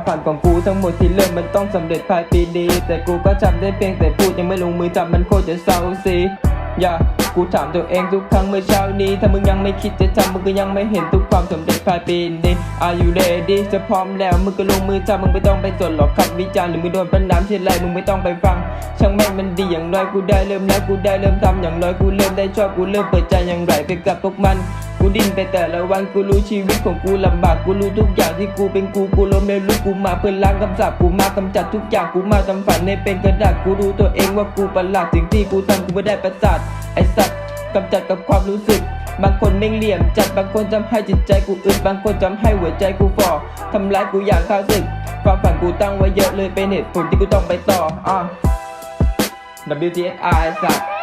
ความฝันของกูทั้งหมดที่เริ่มมันต้องสำเร็จภายปีนี้ แต่กูก็จำได้เพียงแต่พูดยังไม่ลงมือทำมันโคตรจะเศร้าสิอย่ากูถามตัวเองทุกครั้งเมื่อเช้านี้ ถ้ามึงยังไม่คิดจะทำมึงก็ยังไม่เห็นทุกความสำเร็จภายปีนี้ Are you ready จะพร้อมแล้วมึงก็ลงมือทำมึงไม่ต้องไปสนหรอกคำวิจารณ์หรือมึงโดนประนามเช่นไรมึงไม่ต้องไปฟัง ช่างแม่งมันดีอย่างไรกูได้เริ่มแล้วกูได้เริ่มทำอย่างไรกูเริ่มได้ชอบกูเริ่มเปิดใจอย่างไรไปกับพวกมัน กูดิ้นไปแต่ละวันกูรู้ชีวิตของกูลำบากกูรู้ทุกอย่างที่กูเป็นกูกูล้มเลิกรู้กูมาเพื่อล้างคำสาปกูมากำจัดทุกอย่างกูมาทำฝันให้เป็นกระดาษกูรู้ตัวเองว่ากูประหลาดสิ่งที่กูทำกูไม่ได้ประสาทไอสัตว์กำจัดกับความรู้สึก บางคนไม่งเหลี่ยมจัดบางคนทำให้จิตใจกูอึดบางคนทำให้หัวใจกูฝ่อทำร้ายกูอย่างข้าศึกความฝันกูตั้งไว้เยอะเลยเป็นเหตุผลที่กูต้องไปต่ออะ WTSI สัตว์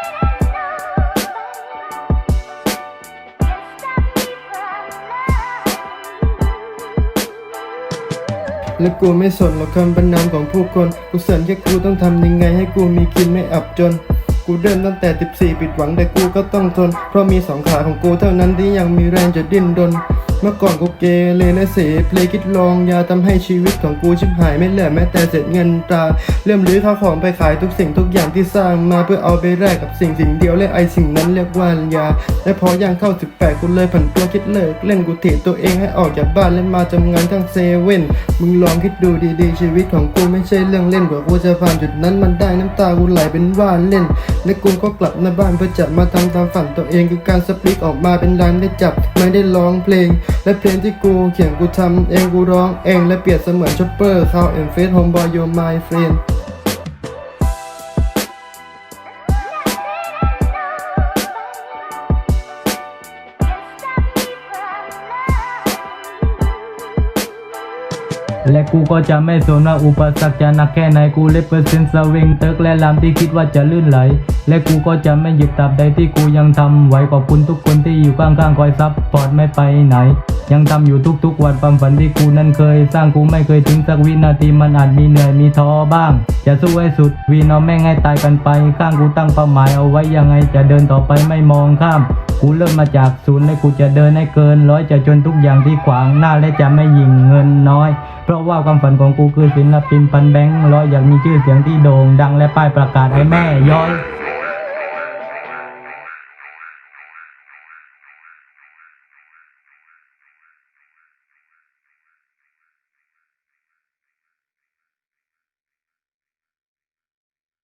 และกูไม่สนหรอกคำบรรนามของผู้คน กูสนแค่กูต้องทำยังไงให้กูมีกินไม่อับจน กูเดินตั้งแต่ 14 ปิดหวังแต่กูก็ต้องทน เพราะมีสองขาของกูเท่านั้นที่ยังมีแรงจะดิ้นรน เมื่อก่อนกูเกเรและเสเพลคิดลองยาทำให้ชีวิตของกูชิบหายไม่เหลือแม้แต่เศษเงินตราเริ่มรื้อข้าวของไปขายทุกสิ่งทุกอย่างที่สร้างมาเพื่อเอาไปแลกกับสิ่งสิ่งเดียวและไอสิ่งนั้นเรียกว่ายา และพอย่างเข้า18กูเลยผันตัวคิดเลิกเล่นกูถีบตัวเองให้ออกจากบ้านและมาทำงานทั้งเซเว่นมึงลองคิดดูดีๆ ชีวิตของกูไม่ใช่เรื่องเล่นกว่ากูจะผ่านจุดนั้นมันได้น้ำตากูไหลเป็นว่านเล่น และกูก็กลับมาบ้านเพื่อจะมาทำตามฝันตัวเองคือการสปีกออกมาเป็นร้างได้จับไม่ได้ร้องเพลงและเพลงที่กูเขียนกูทำเองกูร้องเองและเปรียบเสมือนชอปเปอร์เขาเอ็นเฟสโฮมบอยโยมายเฟรน และกูก็จะไม่สนว่าอุปสรรคจะหนักแค่ไหนกูเล็บเปอร์เซ็นต์สวิงเติร์กและลามที่คิดว่าจะลื่นไหล และกูก็จะไม่หยุดตราบใดที่กูยังทำไหวขอบคุณทุกคนที่อยู่ข้างๆคอยซับพอร์ตไม่ไปไหน ยังทำอยู่ทุกๆวันความฝันที่กูนั้นเคย สร้างกูไม่เคยทิ้งสักวินาทีมันอาจมีเหนื่อยมีท้อบ้าง จะสู้ให้สุดวีนเอาแม่งให้ตายกันไป ข้างกูตั้งเป้าหมายเอาไว้ยังไงจะเดินต่อไปไม่มองข้าม กูเริ่มมาจากศูนย์และกูจะเดินให้เกินร้อยจะจนทุกอย่างที่ขวางหน้าและจะไม่ยิงเงินน้อย เพราะว่าความฝันของกูคือศิลปินพันแบงค์ร้อยอยากมีชื่อเสียงที่โด่งดังและป้ายประกาศให้แม่ย้อย